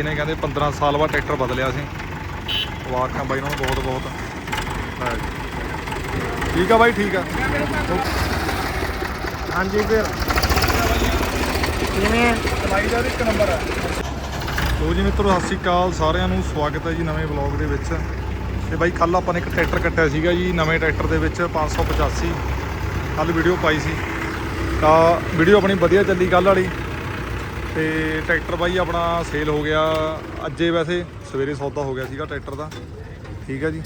ਬਾਈ ਨੇ ਕਹਿੰਦੇ 15 ਸਾਲ ਬਾਅਦ ਟਰੈਕਟਰ ਬਦਲਿਆ ਸੀ। ਵਾਕਾਂ ਬਾਈ ਨੂੰ ਬਹੁਤ ਬਹੁਤ। ਠੀਕ ਆ ਬਾਈ ਠੀਕ ਆ। ਹਾਂਜੀ ਫਿਰ। ਕਿਵੇਂ ਚਲਾਈ ਦਾ ਇੱਕ ਨੰਬਰ ਹੈ ਲੋ ਜੀ ਮਿੱਤਰੋ ਸਤਿ ਸ਼੍ਰੀ ਅਕਾਲ। ਸਾਰਿਆਂ ਨੂੰ ਸਵਾਗਤ ਹੈ ਜੀ ਨਵੇਂ ਵਲੌਗ ਦੇ ਵਿੱਚ। ਤੇ ਬਾਈ ਕੱਲ ਆਪਾਂ ਨੇ ਇੱਕ ਟਰੈਕਟਰ ਕੱਟਿਆ ਸੀਗਾ ਜੀ ਨਵੇਂ ਟਰੈਕਟਰ ਦੇ ਵਿੱਚ 585 ਕੱਲ ਵੀਡੀਓ ਪਾਈ ਸੀ। ਤਾਂ ਵੀਡੀਓ ਆਪਣੀ ਵਧੀਆ ਚੱਲੀ ਕੱਲ ਵਾਲੀ। ਤੇ ਟਰੈਕਟਰ ਬਾਈ ਆਪਣਾ ਸੇਲ ਹੋ ਗਿਆ ਅੱਜੇ ਵੈਸੇ ਸਵੇਰੇ ਸੌਦਾ ਹੋ ਗਿਆ ਸੀਗਾ ਟਰੈਕਟਰ ਦਾ। ਠੀਕ ਹੈ ਜੀ।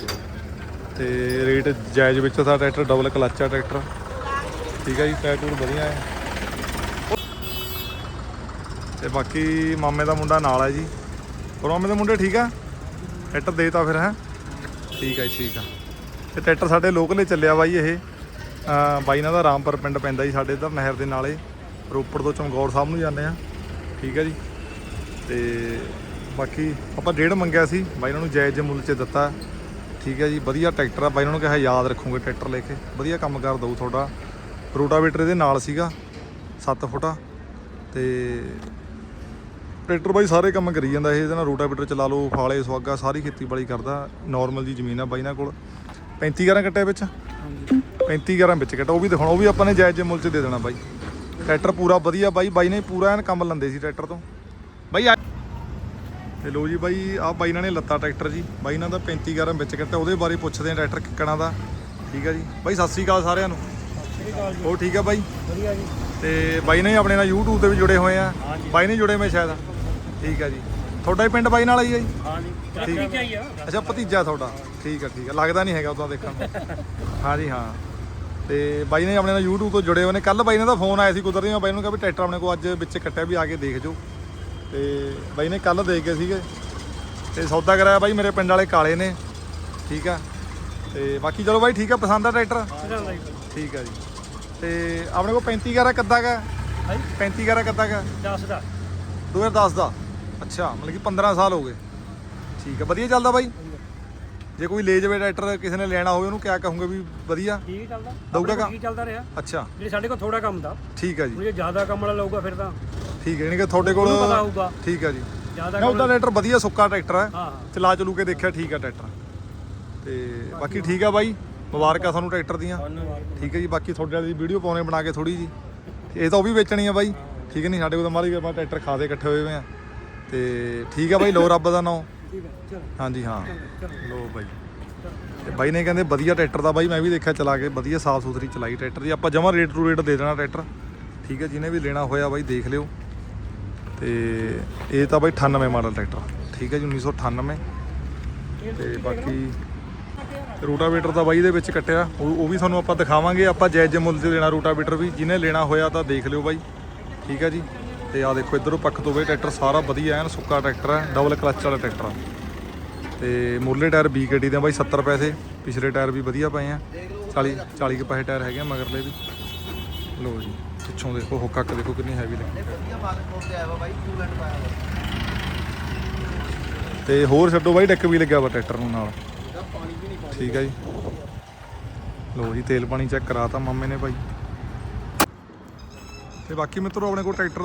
ਤੇ ਰੇਟ ਜਾਇਜ਼ ਵਿੱਚ ਦਾ ਟਰੈਕਟਰ ਡਬਲ ਕਲਚ ਆ ਟਰੈਕਟਰ। ਠੀਕ ਹੈ ਜੀ ਟਾਇਰ ਟੂਰ ਵਧੀਆ ਹੈ ਤੇ ਬਾਕੀ ਮਾਮੇ ਦਾ ਮੁੰਡਾ ਨਾਲ ਹੈ ਜੀ। ਹੋਰ ਮਾਮੇ ਦੇ ਮੁੰਡੇ ਠੀਕ ਆ? ਟਰੈਕਟਰ ਦੇਤਾ ਫਿਰ ਹੈ? ਠੀਕ ਹੈ ਜੀ, ਠੀਕ ਆ। ਤੇ ਟਰੈਕਟਰ ਸਾਡੇ ਲੋਕਲ ਹੀ ਚੱਲਿਆ ਬਾਈ ਇਹ। ਬਾਈ ਨਾਲ ਦਾ ਰਾਮਪੁਰ ਪਿੰਡ ਪੈਂਦਾ ਜੀ ਸਾਡੇ ਇੱਧਰ ਨਹਿਰ ਦੇ ਨਾਲੇ। ਰੋਪੜ ਤੋਂ ਚਮਗੌਰ ਸਾਹਿਬ ਨੂੰ ਜਾਂਦੇ ਆ। ਠੀਕ ਹੈ ਜੀ। ਤੇ ਬਾਕੀ ਆਪਾਂ ਡੇਢ ਮੰਗਿਆ ਸੀ ਬਾਈ ਇਹਨਾਂ ਨੂੰ ਜਾਇਜ਼ ਮੁੱਲ 'ਚ ਦਿੱਤਾ। ਠੀਕ ਹੈ ਜੀ ਵਧੀਆ ਟਰੈਕਟਰ ਆ। ਬਾਈ ਇਹਨਾਂ ਨੂੰ ਕਿਹਾ ਯਾਦ ਰੱਖੂਗੇ ਟਰੈਕਟਰ ਲੈ ਕੇ। ਵਧੀਆ ਕੰਮ ਕਰ ਦਊ ਤੁਹਾਡਾ। ਰੋਟਾਵੇਟਰ ਇਹਦੇ ਨਾਲ ਸੀਗਾ 7 ਫੁੱਟਾ। ਤੇ ਟਰੈਕਟਰ ਬਾਈ ਸਾਰੇ ਕੰਮ ਕਰੀ ਜਾਂਦਾ ਇਹ ਇਹਦੇ ਨਾਲ ਰੋਟਾਵੇਟਰ ਚਲਾ ਲਓ ਫਾਲੇ ਸੁਆਗਾ ਸਾਰੀ ਖੇਤੀਬਾੜੀ ਕਰਦਾ। ਨਾਰਮਲ ਜੀ ਜ਼ਮੀਨ ਆ ਬਾਈ ਨਾਲ ਕੋਲ। 35 11 ਕੱਟਿਆ ਵਿੱਚ? ਹਾਂਜੀ। 35 11 ਵਿੱਚ ਕੱਟਾ ਉਹ ਵੀ ਦਿਖਾਉਣਾ ਉਹ ਵੀ ਆਪਾਂ ਨੇ ਜਾਇਜ਼ ਮੁੱਲ 'ਚ ਦੇ ਦੇਣਾ ਬਾਈ। ਟਰੈਕਟਰ ਪੂਰਾ ਵਧੀਆ ਬਾਈ ਬਾਈ ਨੇ ਪੂਰਾ ਐਨ ਕੰਮ ਲੰਦੇ ਸੀ ਟਰੈਕਟਰ ਤੋਂ। ਬਾਈ ਆ ਤੇ ਲੋ ਜੀ ਬਾਈ ਆ ਬਾਈ ਇਹਨਾਂ ਨੇ ਲੱਤਾ ਟਰੈਕਟਰ ਜੀ। ਬਾਈ ਇਹਨਾਂ ਦਾ 35 11 ਵਿੱਚ ਕੱਟਾ ਉਹਦੇ ਬਾਰੇ ਪੁੱਛਦੇ ਆ ਟਰੈਕਟਰ ਕਿੱਕਣਾ ਦਾ। ਠੀਕ ਆ ਜੀ। ਬਾਈ ਸਤਿ ਸ੍ਰੀ ਅਕਾਲ ਸਾਰਿਆਂ ਨੂੰ। ਜੀ ਹੋਰ ਠੀਕ ਆ ਬਾਈ? ਵਧੀਆ ਜੀ। ਤੇ ਬਾਈ ਨੇ ਆਪਣੇ ਨਾਲ YouTube ਤੇ ਵੀ ਜੁੜੇ ਹੋਏ ਆ। ਬਾਈ ਨੇ ਜੁੜੇ ਮੈਂ ਸ਼ਾਇਦ। ਠੀਕ ਆ ਜੀ। ਤੁਹਾਡਾ ਹੀ ਪਿੰਡ ਬਾਈ ਨਾਲ ਹੀ ਆ ਜੀ ਹਾਂਜੀ ਠੀਕ। ਠੀਕ ਹੈ ਅੱਛਾ ਭਤੀਜਾ ਤੁਹਾਡਾ। ਠੀਕ ਆ ਠੀਕ ਆ। ਲੱਗਦਾ ਨਹੀਂ ਹੈਗਾ ਉਦੋਂ ਦੇਖਣ ਨੂੰ। ਹਾਂਜੀ ਹਾਂ। ਤੇ ਬਾਈ ਨੇ ਆਪਣੇ ਨਾਲ YouTube ਤੋਂ ਜੁੜੇ ਹੋਏ ਨੇ। ਕੱਲ ਬਾਈ ਨੇ ਦਾ ਫੋਨ ਆਇਆ ਸੀ ਕੁਦਰਤੀ ਮੈਂ ਬਾਈ ਨੂੰ ਕਿਹਾ ਵੀ ਟਰੈਕਟਰ ਆਪਣੇ ਕੋਲ ਅੱਜ ਵਿੱਚ ਕੱਟਿਆ ਵੀ ਆ ਕੇ ਦੇਖ ਜਾਓ। ਤੇ ਬਾਈ ਨੇ ਕੱਲ ਦੇਖ ਗਏ ਸੀਗੇ। ਤੇ ਸੌਦਾ ਕਰਾਇਆ ਬਾਈ ਮੇਰੇ ਪਿੰਡ ਵਾਲੇ ਕਾਲੇ ਨੇ। ਠੀਕ ਆ। ਤੇ ਬਾਕੀ ਚਲੋ ਬਾਈ ਠੀਕ ਆ ਪਸੰਦ ਆ ਟਰੈਕਟਰ? ਠੀਕ ਆ ਜੀ। ਤੇ ਆਪਣੇ ਕੋਲ 35 11 ਕੱਦਾ ਗਾ ਹਾਂਜੀ 35 11 ਕੱਦਾ ਗਾ 10 ਦਾ। 2010 ਦਾ। ਅੱਛਾ ਮਤਲਬ ਕਿ 15 ਸਾਲ ਹੋ ਗਏ। ਠੀਕ ਆ ਵਧੀਆ ਚੱਲਦਾ ਬਾਈ? ਜੇ ਕੋਈ ਲੈ ਜਾਵੇ ਟਰੈਕਟਰ ਕਿਸੇ ਨੇ ਲੈਣਾ ਹੋਵੇ ਉਹਨੂੰ ਕਿਆ ਕਹੂੰਗੇ ਵੀ ਵਧੀਆ? ਠੀਕ ਚੱਲਦਾ? ਦਊਗਾ ਕੰਮ? ਠੀਕ ਚੱਲਦਾ ਰਿਹਾ? ਅੱਛਾ। ਜਿਹੜੇ ਸਾਡੇ ਕੋਲ ਥੋੜਾ ਕੰਮ ਦਾ। ਠੀਕ ਆ ਜੀ। ਜੇ ਜ਼ਿਆਦਾ ਕੰਮ ਵਾਲਾ ਲਊਗਾ ਫਿਰ ਤਾਂ। ਠੀਕ ਹੈ ਯਾਨੀ ਕਿ ਤੁਹਾਡੇ ਕੋਲ ਉਹਨੂੰ ਪਤਾ ਹੋਊਗਾ। ਠੀਕ ਆ ਜੀ। ਜ਼ਿਆਦਾ ਨਾ ਉਹਦਾ ਟਰੈਕਟਰ ਵਧੀਆ ਸੁੱਕਾ ਟਰੈਕਟਰ ਹੈ ਹਾਂ। ਚਲਾ ਚਲੂ ਕੇ ਦੇਖਿਆ ਠੀਕ ਆ ਟਰੈਕਟਰ। ਤੇ ਬਾਕੀ ਠੀਕ ਆ ਬਾਈ। ਮੁਬਾਰਕਾਂ ਤੁਹਾਨੂੰ ਟਰੈਕਟਰ ਦੀਆਂ। ਠੀਕ ਹੈ ਜੀ। ਬਾਕੀ ਤੁਹਾਡੇ ਵਾਲੀ ਵੀਡੀਓ ਪਾਉਣੇ ਬਣਾ ਕੇ ਥੋੜੀ ਜੀ। ਇਹ ਤਾਂ ਉਹ ਵੀ ਵੇਚਣੀ ਆ ਬਾਈ। ਠੀਕ ਹੈ ਨਹੀਂ ਸਾਡੇ ਕੋਲ ਤਾਂ ਮਾਰੀ ਆਪਾਂ ਟਰੈਕਟਰ ਖਾਦੇ ਇਕੱਠੇ ਹੋਏ ਹੋਏ ਆ। ਤੇ ਠੀਕ ਆ ਬਾਈ। ਲੋ ਰੱਬ ਦਾ ਨਾਮ। ਠੀਕ ਹੈ ਚਲੋ। ਹਾਂਜੀ ਹਾਂ। ਲੋ ਬਾਈ। ਤੇ ਬਾਈ ਨੇ ਕਹਿੰਦੇ ਵਧੀਆ ਟਰੈਕਟਰ ਦਾ ਬਾਈ ਮੈਂ ਵੀ ਦੇਖਿਆ ਚਲਾ ਕੇ ਵਧੀਆ ਸਾਫ਼ ਸੁਥਰੀ ਚਲਾਈ ਟਰੈਕਟਰ ਦੀ। ਆਪਾਂ ਜਮਾ ਰੇਟ ਟੂ ਰੇਟ ਦੇ ਦੇਣਾ ਟਰੈਕਟਰ। ਠੀਕ ਹੈ ਜਿਹਨੇ ਵੀ ਲੈਣਾ ਹੋਇਆ ਬਾਈ ਦੇਖ ਲਿਓ। ਤੇ ਇਹ ਤਾਂ ਬਾਈ 98 ਮਾਡਲ ਟਰੈਕਟਰ। ਠੀਕ ਹੈ ਜੀ 1998 ਤੇ ਬਾਕੀ ਰੂਟਾਵੇਟਰ ਦਾ ਬਾਈ ਦੇ ਵਿੱਚ ਕੱਟਿਆ। ਉਹ ਵੀ ਤੁਹਾਨੂੰ ਆਪਾਂ ਦਿਖਾਵਾਂਗੇ। ਆਪਾਂ ਜਾਇਜ਼ ਮੁੱਲ ਤੇ ਲੈਣਾ ਰੂਟਾਵੇਟਰ ਵੀ। ਜਿਹਨੇ ਲੈਣਾ ਹੋਇਆ ਤਾਂ ਦੇਖ ਲਿਓ ਬਾਈ। ਠੀਕ ਹੈ ਜੀ। ਤੇ ਆ ਦੇਖੋ ਇਧਰੋਂ ਪੱਖ ਤੋਂ ਬਈ ਟਰੈਕਟਰ ਸਾਰਾ ਵਧੀਆ ਐਨ ਸੁੱਕਾ ਟਰੈਕਟਰ ਹੈ ਡਬਲ ਕਲਚ ਵਾਲਾ ਟਰੈਕਟਰ ਆ। ਤੇ ਮੁਰਲੇ ਟਾਇਰ BKT ਦੇ ਬਾਈ 70 ਪੈਸੇ। ਪਿਛਲੇ ਟਾਇਰ ਵੀ ਵਧੀਆ ਪਏ ਆ। 40 40 ਕੁ ਪੈਸੇ ਟਾਇਰ ਹੈਗੇ ਆ ਮਗਰਲੇ ਵੀ। ਲੋ ਜੀ ਪਿੱਛੋਂ ਦੇਖੋ ਹੁੱਕ ਹੱਕ ਦੇਖੋ ਕਿੰਨੀ ਹੈਵੀ ਲੱਗੀ ਤੇ ਹੋਰ ਛੱਡੋ ਬਾਈ ਡੈਕ ਵੀ ਲੱਗਿਆ ਵਾ ਟਰੈਕਟਰ ਨੂੰ ਨਾਲ। ਠੀਕ ਹੈ ਜੀ। ਲੋ ਜੀ ਤੇਲ ਪਾਣੀ ਚੈੱਕ ਕਰਾਤਾ ਮਾਮੇ ਨੇ ਭਾਈ ਤੇ ਬਾਕੀ ਮਿੱਤਰੋ ਆਪਣੇ ਕੋਲ ਟਰੈਕਟਰ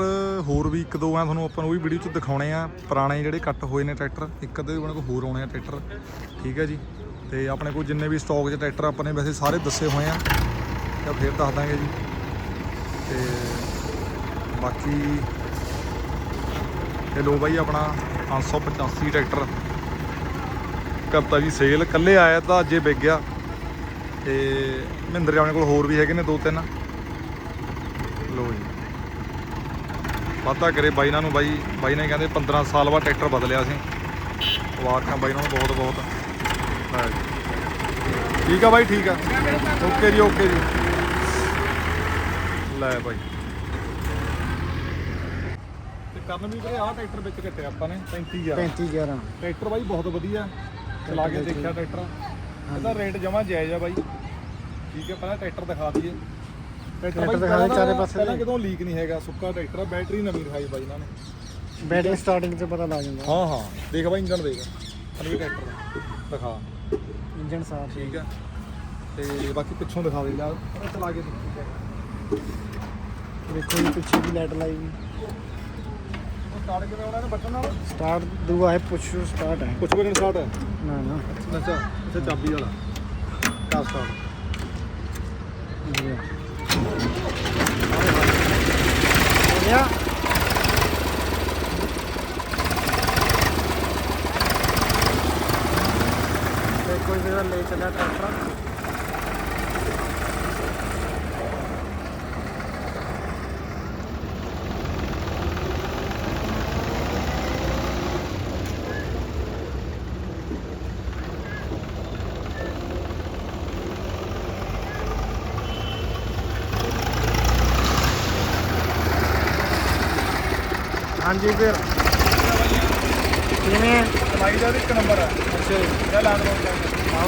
ਹੋਰ ਵੀ ਇੱਕ ਦੋ ਆ, ਤੁਹਾਨੂੰ ਆਪਾਂ ਨੂੰ ਉਹ ਵੀ ਵੀਡੀਓ 'ਚ ਦਿਖਾਉਣੇ ਆ। ਪੁਰਾਣੇ ਜਿਹੜੇ ਕੱਟ ਹੋਏ ਨੇ ਟਰੈਕਟਰ, ਇੱਕ ਅੱਧੇ ਆਪਣੇ ਕੋਲ ਹੋਰ ਆਉਣੇ ਆ ਟਰੈਕਟਰ। ਠੀਕ ਹੈ ਜੀ? ਤੇ ਆਪਣੇ ਕੋਲ ਜਿੰਨੇ ਵੀ ਸਟਾਕ 'ਚ ਟਰੈਕਟਰ ਆਪਾਂ ਨੇ, ਵੈਸੇ ਸਾਰੇ ਦੱਸੇ ਹੋਏ ਆ। ਤਾਂ ਫੇਰ ਦੱਸ ਦਾਂਗੇ ਜੀ। ਤੇ ਬਾਕੀ ਇਹ ਲੋ ਬਾਈ ਆਪਣਾ 585 ਟਰੈਕਟਰ। ਕਰਤਾ ਜੀ ਸੇਲ ਕੱਲੇ ਆਇਆ ਤਾਂ ਅੱਜੇ ਵਿਕ ਗਿਆ। ਤੇ ਮਹਿੰਦਰ ਆਪਣੇ ਕੋਲ ਹੋਰ ਵੀ ਹੈਗੇ ਨੇ ਦੋ ਤਿੰਨ। ਲੋ ਜੀ। ਵਾਧਾ ਕਰੇ ਬਾਈ ਨਾਲ ਨੂੰ ਬਾਈ ਬਾਈ ਨੇ ਕਹਿੰਦੇ 15 ਸਾਲ ਬਾਅਦ ਟਰੈਕਟਰ ਬਦਲਿਆ ਸੀ। ਵਾਕਾਂ ਬਾਈ ਨਾਲ ਬਹੁਤ ਬਹੁਤ। ਠੀਕ ਆ ਬਾਈ ਠੀਕ ਆ। ਓਕੇ ਜੀ ਓਕੇ ਜੀ। ਲੈ ਬਾਈ। ਤੇ ਕਰਨ ਵੀ ਵੀਰੇ ਆਹ ਟਰੈਕਟਰ ਵਿੱਚ ਕੱਟਿਆ ਆਪਾਂ ਨੇ? 35 ਹਜ਼ਾਰ। 35 11 ਟਰੈਕਟਰ ਬਾਈ ਬਹੁਤ ਵਧੀਆ। ਚਲਾ ਕੇ ਦੇਖਿਆ ਟਰੈਕਟਰ। ਇਹਦਾ ਰੇਟ ਜਮਾ ਜਾਇਜ਼ ਆ ਬਾਈ। ਠੀਕ ਹੈ ਪਹਿਲਾਂ ਟਰੈਕਟਰ ਦਿਖਾ ਦਈਏ। ਟਰੈਕਟਰ ਬਾਈ ਦਿਖਾ ਦੇ ਚਾਰੇ ਪਾਸੇ ਪਹਿਲਾਂ। ਕਿਤੋਂ ਲੀਕ ਨਹੀਂ ਹੈਗਾ ਸੁੱਕਾ ਟਰੈਕਟਰ ਆ ਬੈਟਰੀ ਨਵੀਂ ਦਿਖਾਈ ਬਾਈ ਇਹਨਾਂ ਨੇ। ਬੈਟਰੀ ਸਟਾਰਟਿੰਗ ਤੇ ਪਤਾ ਲੱਗ ਜਾਂਦਾ। ਹਾਂ ਹਾਂ। ਦੇਖ ਬਾਈ ਇੰਜਨ ਦੇਖ। ਅਨਵੀ ਟਰੈਕਟਰ ਦਾ। ਦਿਖਾ। ਇੰਜਨ ਸਾਫ਼ ਠੀਕ ਆ। ਤੇ ਬਾਕੀ ਪਿੱਛੋਂ ਦਿਖਾ ਦੇ ਯਾਰ ਚਲਾ ਕੇ ਦੇਖੀ ਜੀ ਪਿੱਛੇ ਦੀ ਲਾਈਟ ਲਾਈ ਵੀ ਸਟਾਰਟ ਕਿਵੇਂ ਹੋਣਾ ਇਹਨੇ ਬਟਨ ਨਾਲ ਸਟਾਰਟ ਦੂਆ ਹੈ ਪੁਸ਼ ਸਟਾਰਟ ਹੈ। ਕੁਝ ਬਟਨ ਸਟਾਰਟ ਹੈ? ਨਾ ਨਾ। ਅੱਛਾ ਅੱਛਾ ਚਾਬੀ ਵਾਲਾ। ਕਾ ਸਟਾਰਟ ਜੀ ਹੋ ਗਿਆ ਦੇਖੋ ਜਿਹੜਾ ਲੈ ਚੱਲਿਆ ਟਰੈਕਟਰ ਹਾਂਜੀ ਫਿਰ। ਕਿਵੇਂ? ਚਲਾਈ ਦਾ ਇੱਕ ਨੰਬਰ ਹੈ ਅੱਛਾ ਜੀ। ਇਹ ਲਾਂਡ ਰੋਡ ਆਓ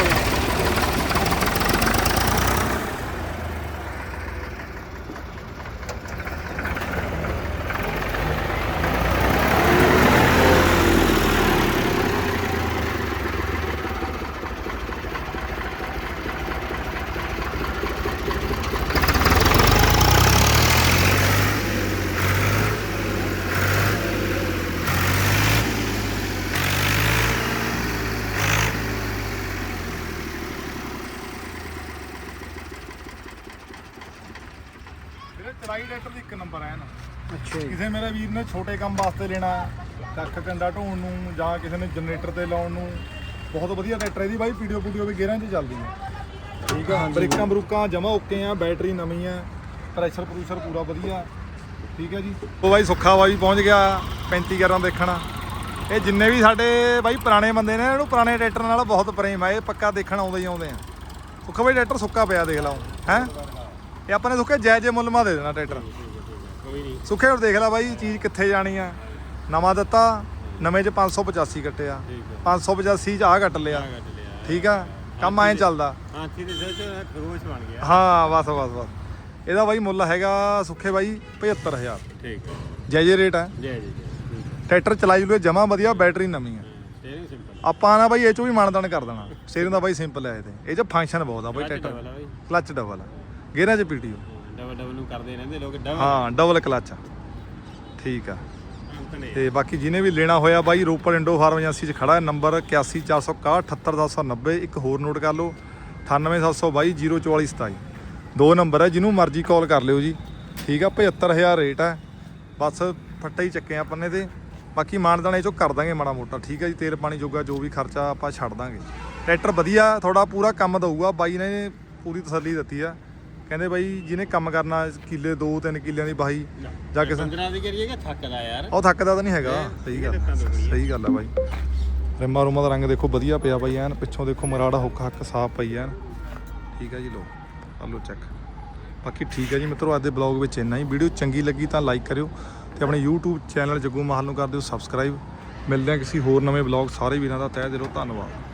ਟਰੈਕਟਰ ਦੀ ਇੱਕ ਨੰਬਰ ਹੈ ਨਾ ਅੱਛਾ ਜੀ। ਕਿਸੇ ਮੇਰੇ ਵੀਰ ਨੇ ਛੋਟੇ ਕੰਮ ਵਾਸਤੇ ਲੈਣਾ ਕੱਖ ਕੰਡਾ ਢੋਣ ਨੂੰ ਜਾਂ ਕਿਸੇ ਨੇ ਜਨਰੇਟਰ ਤੇ ਲਾਉਣ ਨੂੰ। ਬਹੁਤ ਵਧੀਆ ਟਰੈਕਟਰ ਇਹਦੀ ਬਾਈ ਵੀਡੀਓ ਵੀਡੀਓ ਵੀ ਗੇਅਰਾਂ 'ਚ ਚੱਲਦੀ ਹੈ। ਠੀਕ ਆ ਬ੍ਰੇਕਾਂ ਬਰੂਕਾਂ ਜਮਾ ਓਕੇ ਆ ਬੈਟਰੀ ਨਵੀਂ ਆ ਪ੍ਰੈਸ਼ਰ ਪ੍ਰੂਸ਼ਰ ਪੂਰਾ ਵਧੀਆ। ਠੀਕ ਹੈ ਜੀ। ਉਹ ਬਾਈ ਸੁੱਖਾ ਬਾਈ ਪਹੁੰਚ ਗਿਆ 35 ਗਿਆਰਾਂ ਦੇਖਣ। ਇਹ ਜਿੰਨੇ ਵੀ ਸਾਡੇ ਬਾਈ ਪੁਰਾਣੇ ਬੰਦੇ ਨੇ ਇਹਨੂੰ ਪੁਰਾਣੇ ਟਰੈਕਟਰ ਨਾਲ ਬਹੁਤ ਪ੍ਰੇਮ ਆ ਇਹ ਪੱਕਾ ਦੇਖਣ ਆਉਂਦੇ ਹੀ ਆਉਂਦੇ ਆ। ਸੁੱਖਾ ਬਾਈ ਟਰੈਕਟਰ ਸੁੱਕਾ ਪਿਆ ਦੇਖ ਲਓ ਹੈ? ਇਹ ਆਪਾਂ ਨੇ ਸੁੱਕੇ ਜਾਇਜ਼ ਮੁੱਲ ਮਾ ਦੇ ਦੇਣਾ ਟਰੈਕਟਰ। ਕੋਈ ਨਹੀਂ। ਸੁੱਖੇ ਹੋਰ ਦੇਖ ਲੈ ਬਾਈ ਚੀਜ਼ ਕਿੱਥੇ ਜਾਣੀ ਆ। ਨਵਾਂ ਦਿੱਤਾ ਨਵੇਂ ਚ 585 ਕੱਟਿਆ। 585 ਚ ਆ ਕੱਟ ਲਿਆ। ਠੀਕ ਆ? ਕੰਮ ਐਂ ਚੱਲਦਾ। ਬਣ ਗਿਆ। ਹਾਂ ਬਸ ਬਸ ਬਸ। ਇਹਦਾ ਬਾਈ ਮੁੱਲ ਹੈਗਾ ਸੁੱਖੇ ਬਾਈ 75000 ਠੀਕ ਹੈ। ਜੈ ਜੈ ਰੇਟ ਜੈ ਜੀ ਟਰੈਕਟਰ ਚਲਾਈ ਲੂਏ ਜਮਾ ਵਧੀਆ ਬੈਟਰੀ ਨਵੀਂ ਆ। ਸਟੀਅਰਿੰਗ ਸਿੰਪਲ ਆਪਾਂ ਨਾ ਬਾਈ ਇਹ ਚੋਂ ਵੀ ਮਾਨਦਾਨ ਕਰ ਦੇਣਾ। ਸਟੀਅਰਿੰਗ ਦਾ ਬਾਈ ਸਿੰਪਲ ਹੈ ਇਹਦੇ ਇਹ ਚ ਫੰਕਸ਼ਨ ਬਹੁਤ ਆ ਬਾਈ ਟਰੈਕਟਰ। ਡਬਲ ਆ। ਗੇਅਰਾਂ ਚ ਪੀਟੀਓ ਡਬਲ ਡਬਲ ਨੂੰ ਕਰਦੇ ਰਹਿੰਦੇ ਲੋਕ ਡਬਲ। ਹਾਂ ਡਬਲ ਕਲੱਚ ਠੀਕ ਆ। ਤੇ ਬਾਕੀ ਜਿਹਨੇ ਵੀ ਲੈਣਾ ਹੋਇਆ ਬਾਈ ਰੋਪੜ ਇੰਡੋ ਫਾਰਮ ਏਜੰਸੀ 'ਚ ਖੜਾ ਹੈ। ਨੰਬਰ 81461789 ਇੱਕ ਹੋਰ ਨੋਟ ਕਰ ਲਓ। 9872204427 ਦੋ ਨੰਬਰ ਹੈ ਜਿਹਨੂੰ ਮਰਜ਼ੀ ਕਾਲ ਕਰ ਲਿਓ ਜੀ। ਠੀਕ ਆ 75000 ਰੇਟ ਹੈ ਬਸ ਫੱਟਾ ਹੀ ਚੱਕੇ ਆਪਾਂ ਨੇ ਤੇ। ਬਾਕੀ ਮਾਨਦਾਨੇ ਚੋਂ ਕਰ ਦਾਂਗੇ ਮਾੜਾ ਮੋਟਾ। ਠੀਕ ਹੈ ਜੀ ਤੇਲ ਪਾਣੀ ਜੋਗਾ ਜੋ ਵੀ ਖਰਚਾ ਆਪਾਂ ਛੱਡ ਦਾਂਗੇ। ਟਰੈਕਟਰ ਵਧੀਆ ਥੋੜਾ ਪੂਰਾ ਕੰਮ ਦਊਗਾ। ਬਾਈ ਨੇ ਪੂਰੀ ਤਸੱਲੀ ਦਿੱਤੀ ਆ। ਕਹਿੰਦੇ ਬਾਈ ਜਿਹਨੇ ਕੰਮ ਕਰਨਾ ਕਿੱਲੇ 2-3 ਕਿੱਲਿਆਂ ਦੀ ਬਾਈ ਜਾਂ ਕਿਸੇ 15 ਦੀ ਕਰੀਏ ਕਿ ਥੱਕਦਾ ਯਾਰ? ਉਹ ਥੱਕਦਾ ਤਾਂ ਨਹੀਂ ਹੈਗਾ ਸਹੀ ਗੱਲ ਸਹੀ ਗੱਲ ਆ ਬਾਈ। ਰਿਮਾ ਰੁਮਾ ਦਾ ਰੰਗ ਦੇਖੋ ਵਧੀਆ ਪਿਆ ਬਾਈ ਐਨ ਪਿੱਛੋਂ ਦੇਖੋ ਮਰਾੜਾ ਹੁੱਕ ਹੱਕ ਸਾਫ਼ ਪਈ ਐਨ। ਠੀਕ ਆ ਜੀ ਲੋ ਕਰ ਲਓ ਚੈੱਕ ਬਾਕੀ ਠੀਕ ਆ ਜੀ ਮਿੱਤਰੋ ਅੱਜ ਦੇ ਬਲੌਗ ਵਿੱਚ ਇੰਨਾ ਹੀ। ਵੀਡੀਓ ਚੰਗੀ ਲੱਗੀ ਤਾਂ ਲਾਈਕ ਕਰਿਓ ਤੇ ਆਪਣੇ YouTube ਚੈਨਲ ਜੱਗੂ ਮਾਹਲ ਨੂੰ ਕਰ ਦਿਓ ਸਬਸਕ੍ਰਾਈਬ ਮਿਲਦੇ ਆ ਕਿਸੇ ਹੋਰ ਨਵੇਂ ਬਲੌਗ ਸਾਰੇ ਵੀਰਾਂ ਦਾ। ਤਹਿ ਦਿਲੋਂ ਧੰਨਵਾਦ।